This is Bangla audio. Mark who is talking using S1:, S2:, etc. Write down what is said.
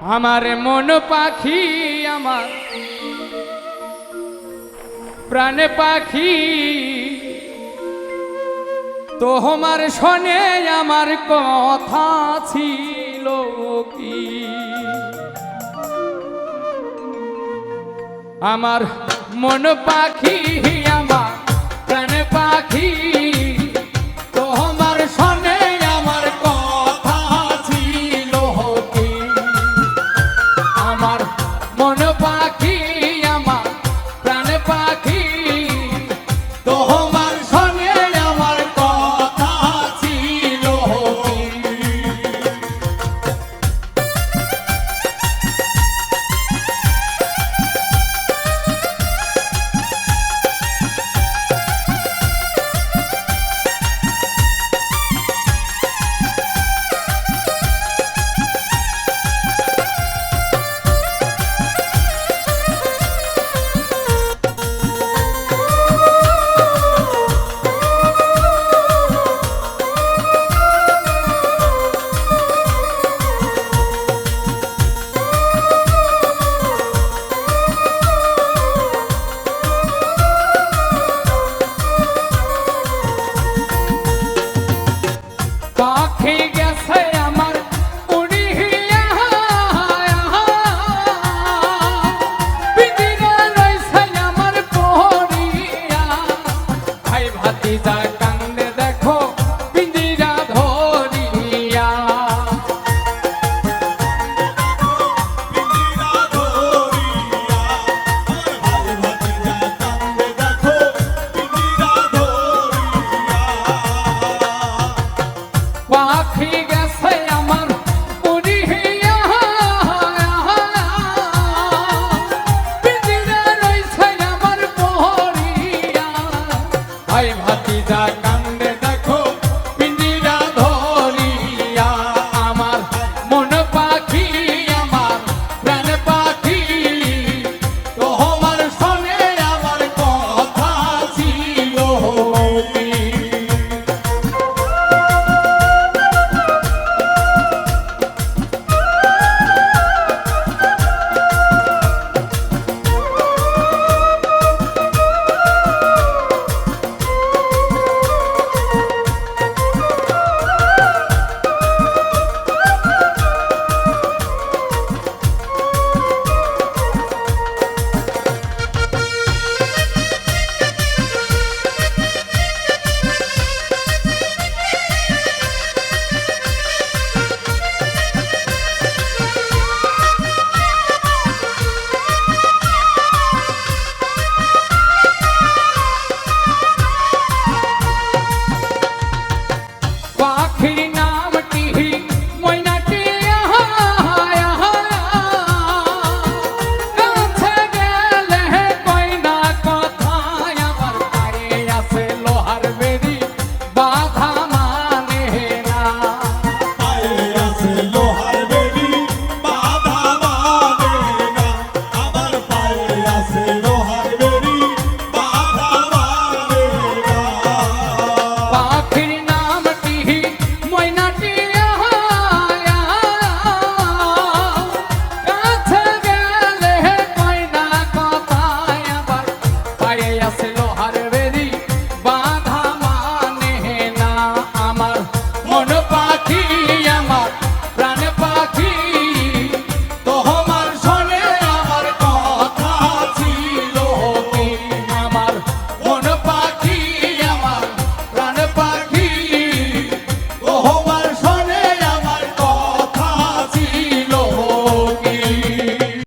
S1: আমার মন পাখি আমার। প্রাণ পাখি। তোমার শোনে আমার কথা ছিল কি? আমার মন পাখি আমার, প্রাণ পাখি